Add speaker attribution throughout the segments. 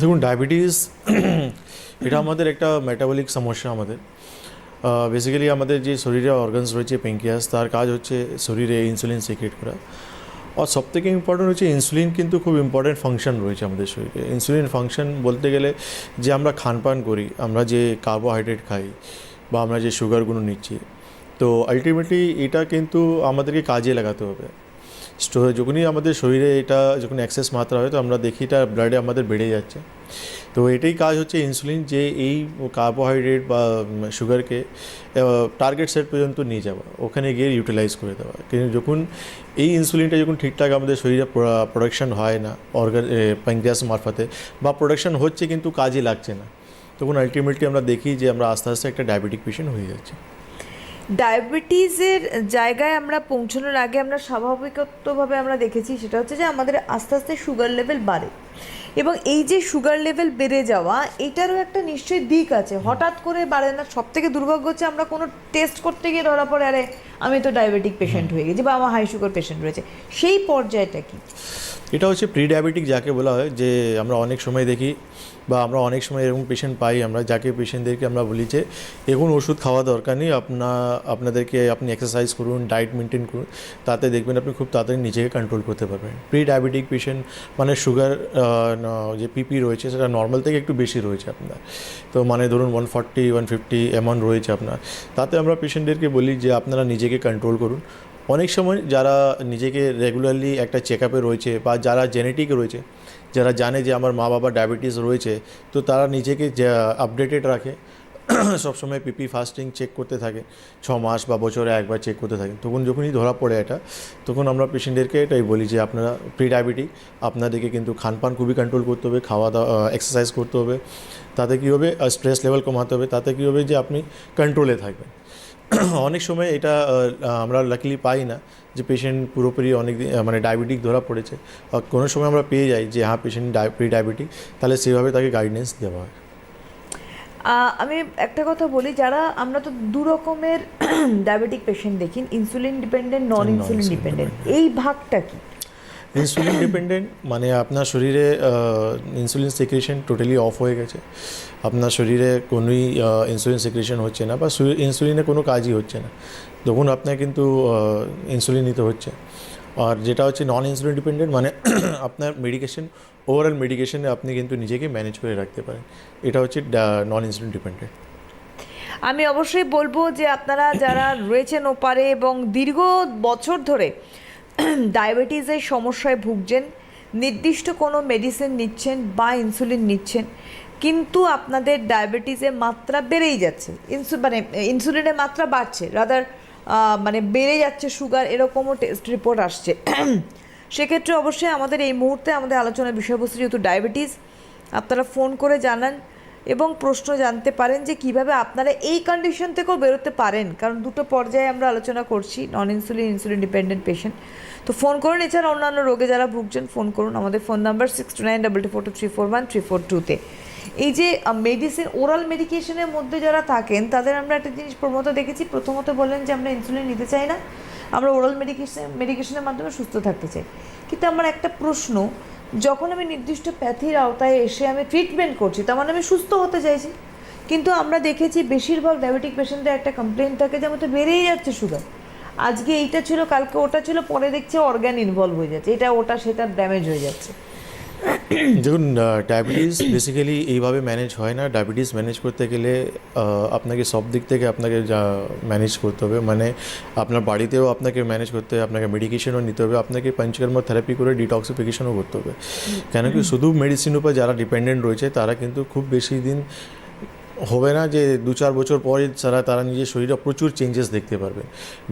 Speaker 1: দেখুন ডায়াবেটিস এটা আমাদের একটা মেটাবলিক সমস্যা আমাদের। বেসিক্যালি আমাদের যে শরীরে অর্গানস রয়েছে পেঙ্কিয়াস তার কাজ হচ্ছে শরীরে ইনসুলিন সিক্রেট করা। আর সব থেকে ইম্পর্টেন্ট হচ্ছে ইনসুলিন কিন্তু খুব ইম্পর্টেন্ট ফাংশন রয়েছে আমাদের শরীরে। ইনসুলিন ফাংশন বলতে গেলে যে আমরা খানপান করি, আমরা যে কার্বোহাইড্রেট খাই বা আমরা যে সুগারগুলো নিচ্ছি, তো আলটিমেটলি এটা কিন্তু আমাদেরকে কাজে লাগাতে হবে। স্টো যখনই আমাদের শরীরে এটা যখন অ্যাক্সেস মাত্রা হয়, তো আমরা দেখি এটা ব্লাডে আমাদের বেড়ে যাচ্ছে। তো এটাই কাজ হচ্ছে ইনসুলিন যে এই কার্বোহাইড্রেট বা সুগারকে টার্গেট সেট পর্যন্ত নিয়ে যাওয়া, ওখানে গিয়ে ইউটিলাইজ করে দেওয়া। কিন্তু যখন এই ইনসুলিনটা যখন ঠিকঠাক আমাদের শরীরে প্রোডাকশন হয় না অর্গান প্যাঙ্ক্রিয়াস মারফতে, বা প্রোডাকশন হচ্ছে কিন্তু কাজে লাগছে না, তখন আলটিমেটলি আমরা দেখি যে আমরা আস্তে আস্তে একটা ডায়াবেটিক পেশেন্ট হয়ে যাচ্ছে।
Speaker 2: ডায়াবেটিসের জায়গায় আমরা পৌঁছানোর আগে আমরা স্বাভাবিকত্বভাবে আমরা দেখেছি সেটা হচ্ছে যে আমাদের আস্তে আস্তে সুগার লেভেল বাড়ে। এবং এই যে সুগার লেভেল বেড়ে যাওয়া, এটারও একটা নিশ্চয়ই দিক আছে। হঠাৎ করে বাড়ে না সব থেকে দুর্ভাগ্য হচ্ছে আমরা কোনো টেস্ট করতে গিয়ে ধরা পড়ে, আরে আমি তো ডায়াবেটিক পেশেন্ট হয়ে গেছি বা আমার হাই সুগার পেশেন্ট রয়েছে। সেই পর্যায়টা কি?
Speaker 1: এটা হচ্ছে প্রি ডায়াবেটিক যাকে বলা হয়, যে আমরা অনেক সময় দেখি বা আমরা অনেক সময় এরকম পেশেন্ট পাই, আমরা যাকে পেশেন্টদেরকে আমরা বলি যে এখন ওষুধ খাওয়া দরকার নেই, আপনা, আপনাদেরকে আপনি এক্সারসাইজ করুন ডায়েট মেনটেন করুন। তাতে দেখবেন আপনি খুব তাড়াতাড়ি নিজেকে কন্ট্রোল করতে পারবেন। প্রি ডায়াবেটিক পেশেন্ট মানে সুগার যে পিপি রয়েছে, সেটা নর্মাল থেকে একটু বেশি রয়েছে আপনার। তো মানে ধরুন ওয়ান ফর্টি ওয়ান ফিফটি এমন রয়েছে আপনার। তাতে আমরা পেশেন্টদেরকে বলি যে আপনারা নিজেকে কন্ট্রোল করুন। অনেক সময় যারা নিজেকে রেগুলারলি একটা চেক আপে রয়েছে বা যারা জেনেটিক রয়েছে, যারা জানে যে আমার মা বাবা ডায়াবেটিস রয়েছে, তো তারা নিজেকে আপডেটেড রাখে। সবসময় পিপি ফাস্টিং চেক করতে থাকে। ছ মাস বা বছরে একবার চেক করতে থাকে। তখন যখনই ধরা পড়ে এটা, তখন আমরা পেশেন্টদেরকে এটাই বলি যে আপনারা প্রি ডায়াবেটিক আপনাদেরকে কিন্তু খানপান খুবই কন্ট্রোল করতে হবে খাওয়া দাওয়া এক্সারসাইজ করতে হবে। তাতে কী হবে? স্ট্রেস লেভেল কমাতে হবে। তাতে কী হবে? যে আপনি কন্ট্রোলে থাকবেন। অনেক সময় এটা আমরা লাকিলি পাই না যে পেশেন্ট পুরোপুরি অনেক মানে ডায়াবেটিক ধরা পড়েছে। কোনো সময় আমরা পেয়ে যাই যে হ্যাঁ পেশেন্ট প্রি ডায়াবেটিক তাহলে সেভাবে তাকে গাইডেন্স দেওয়া হয়।
Speaker 2: আমি একটা কথা বলি যারা আমরা তো দু রকমের ডায়াবেটিক পেশেন্ট দেখি insulin dependent non insulin dependent এই ভাগটা কি?
Speaker 1: ইনসুলিন ডিপেন্ডেন্ট মানে আপনার শরীরে ইনসুলিন সিক্রেশন টোটালি অফ হয়ে গেছে। আপনার শরীরে কোনোই ইনসুলিন সিক্রেশন হচ্ছে না বা ইনসুলিনে কোনো কাজই হচ্ছে না। তখন আপনার কিন্তু ইনসুলিন নিতে হচ্ছে। আর যেটা হচ্ছে নন ইনসুলিন ডিপেন্ডেন্ট মানে আপনার মেডিকেশন ওভারঅল মেডিকেশনে আপনি কিন্তু নিজেকে ম্যানেজ করে রাখতে পারেন। এটা হচ্ছে নন ইনসুলিন ডিপেন্ডেন্ট
Speaker 2: আমি অবশ্যই বলব যে আপনারা যারা রয়েছেন ওপারে এবং দীর্ঘ বছর ধরে ডায়াবেটিসের সমস্যায় ভুগছেন, নির্দিষ্ট কোনো মেডিসিন নিচ্ছেন বা ইনসুলিন নিচ্ছেন, কিন্তু আপনাদের ডায়াবেটিসের মাত্রা বেড়েই যাচ্ছে। ইনসু মানে ইনসুলিনের মাত্রা বাড়ছে। রাদার মানে বেড়ে যাচ্ছে সুগার এরকমও টেস্ট রিপোর্ট আসছে। সেক্ষেত্রে অবশ্যই আমাদের এই মুহূর্তে আমাদের আলোচনার বিষয়বস্তু যেহেতু ডায়াবেটিস আপনারা ফোন করে জানান এবং প্রশ্ন জানতে পারেন যে কীভাবে আপনারা এই কন্ডিশন থেকেও বেরোতে পারেন। কারণ দুটো পর্যায়ে আমরা আলোচনা করছি non insulin insulin dependent patient তো ফোন করুন, এছাড়া অন্যান্য রোগে যারা ভুগছেন ফোন করুন। আমাদের phone number six two nine double two four two three four one three four টুতে এই যে মেডিসিন ওরাল মেডিকেশনের মধ্যে যারা থাকেন, তাদের আমরা একটা জিনিস প্রথমত দেখেছি। প্রথমত বললেন যে, আমরা ইনসুলিন নিতে চাই না। আমরা ওরাল মেডিকেশন মেডিকেশনের মাধ্যমে সুস্থ থাকতে চাই। কিন্তু আমার একটা প্রশ্ন, যখন আমি নির্দিষ্ট প্যাথির আওতায় এসে আমি ট্রিটমেন্ট করছি, তার মানে আমি সুস্থ হতে চাইছি। কিন্তু আমরা দেখেছি বেশিরভাগ ডায়াবেটিক পেশেন্টের একটা কমপ্লেন থাকে যে আমার তো বেড়েই যাচ্ছে সুগার আজকে এইটা ছিল, কালকে ওটা ছিল, পরে দেখছে অর্গ্যান ইনভলভ হয়ে যাচ্ছে। এটা, ওটা, সেটা ড্যামেজ হয়ে যাচ্ছে।
Speaker 1: দেখুন ডায়াবেটিস বেসিক্যালি এইভাবে ম্যানেজ হয় না। ডায়াবেটিস ম্যানেজ করতে গেলে আপনাকে সব দিক থেকে আপনাকে যা ম্যানেজ করতে হবে। মানে আপনার বাড়িতেও আপনাকে ম্যানেজ করতে হবে আপনাকে মেডিকেশনও নিতে হবে আপনাকে পঞ্চকর্ম থেরাপি করে ডিটক্সিফিকেশনও করতে হবে। কেন কি শুধু মেডিসিন উপর যারা ডিপেন্ডেন্ট রয়েছে তারা কিন্তু খুব বেশি দিন হবে না যে দু চার বছর পরে তারা তারা নিজের শরীরে প্রচুর চেঞ্জেস দেখতে পারবে।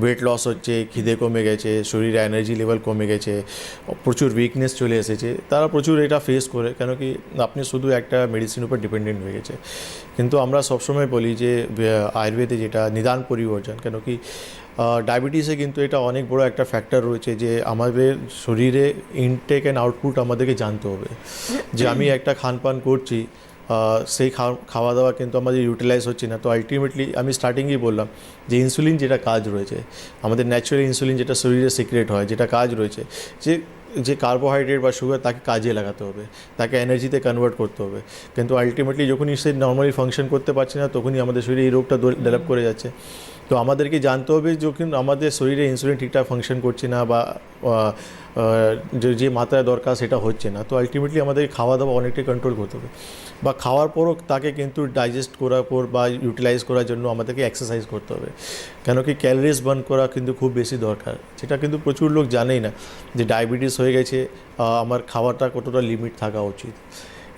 Speaker 1: ওয়েট লস হচ্ছে, খিদে কমে গেছে, শরীরে এনার্জি লেভেল কমে গেছে, প্রচুর উইকনেস চলে এসেছে। তারা প্রচুর এটা ফেস করে, কেন কি আপনি শুধু একটা মেডিসিন উপর ডিপেন্ডেন্ট হয়ে গেছে। কিন্তু আমরা সবসময় বলি যে আয়ুর্বেদে যেটা নিদান পরিবর্তন কেন কি ডায়াবেটিসে কিন্তু এটা অনেক বড় একটা ফ্যাক্টর রয়েছে যে আমাদের শরীরে ইনটেক অ্যান্ড আউটপুট আমাদেরকে জানতে হবে। যে আমি একটা খানপান করছি সেই খাওয়া খাওয়া দাওয়া কিন্তু আমাদের ইউটিলাইজ হচ্ছে না তো আলটিমেটলি আমি স্টার্টিংয়েই বললাম যে ইনসুলিন যেটা কাজ রয়েছে আমাদের ন্যাচারাল ইনসুলিন যেটা শরীরে সিক্রেট হয় যেটা কাজ রয়েছে যে যে কার্বোহাইড্রেট বা সুগার তাকে কাজে লাগাতে হবে তাকে এনার্জিতে কনভার্ট করতে হবে। কিন্তু আলটিমেটলি যখনই সে নর্মালি ফাংশন করতে পারছে না তখনই আমাদের শরীরে এই রোগটা ডেভেলপ করে যাচ্ছে। তো আমাদেরকে জানতে হবে যখন আমাদের শরীরে ইনসুলিন ঠিকঠাক ফাংশন করছে না বা যে মাত্রায় দরকার সেটা হচ্ছে না। তো আলটিমেটলি আমাদের খাওয়া দাওয়া অনেকটাই কন্ট্রোল করতে হবে। বা খাওয়ার পরও তাকে কিন্তু ডাইজেস্ট করার পর বা ইউটিলাইজ করার জন্য আমাদেরকে এক্সারসাইজ করতে হবে। কেন কি ক্যালোরিজ বার্ন করা কিন্তু খুব বেশি দরকার। সেটা কিন্তু প্রচুর লোক জানেই না যে ডায়াবেটিস হয়ে গেছে আমার খাওয়াটা কতটা লিমিট থাকা উচিত।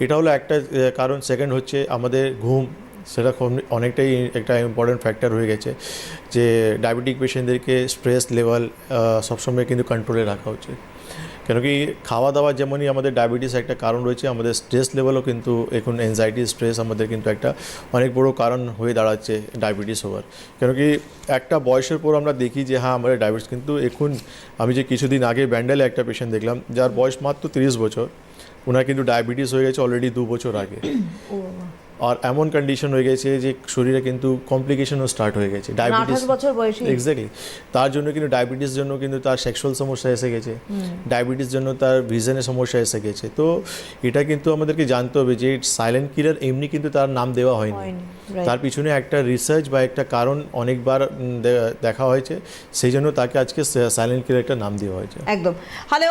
Speaker 1: এটা হলো একটা কারণ। সেকেন্ড হচ্ছে আমাদের ঘুম। সেটা খুব অনেকটাই একটা ইম্পর্টেন্ট ফ্যাক্টর হয়ে গেছে যে ডায়াবেটিক পেশেন্টদেরকে স্ট্রেস লেভেল সবসময় কিন্তু কন্ট্রোলে রাখা উচিত। কেন কি খাওয়া দাওয়া যেমনই আমাদের ডায়াবেটিস একটা কারণ রয়েছে, আমাদের স্ট্রেস লেভেলও কিন্তু এখন এনজাইটি স্ট্রেস আমাদের কিন্তু একটা অনেক বড় কারণ হয়ে দাঁড়াচ্ছে ডায়াবেটিস হওয়ার। কেন কি একটা বয়সের পর আমরা দেখি যে হ্যাঁ আমাদের ডায়াবেটিস কিন্তু এখন আমি যে কিছুদিন আগে ব্যান্ডেলে একটা পেশেন্ট দেখলাম, যার বয়স মাত্র তিরিশ বছর ওনার কিন্তু ডায়াবেটিস হয়ে গেছে অলরেডি দু বছর আগে। আর এমন কন্ডিশন হয়ে গেছে যে শরীরে কিন্তু কমপ্লিকেশনও স্টার্ট হয়ে গেছে। ডায়াবেটিস
Speaker 2: আঠাশ বছর বয়সে।
Speaker 1: এক্স্যাক্টলি তার জন্য কিন্তু ডায়াবেটিস জন্য কিন্তু তার সেক্সুয়াল সমস্যা এসে গেছে। ডায়াবেটিস জন্য তার ভিজনের সমস্যা এসে গেছে। তো এটা কিন্তু আমাদেরকে জানতে হবে যে সাইলেন্ট কিলার এমনি কিন্তু তার নাম দেওয়া হয়নি।
Speaker 2: হয়নি,
Speaker 1: তার পিছনে একটা রিসার্চ বা একটা কারণ অনেকবার দেখা হয়েছে। সেই জন্য তাকে আজকে সাইলেন্ট কিলার একটা নাম দেওয়া হয়েছে।
Speaker 2: একদম। হ্যালো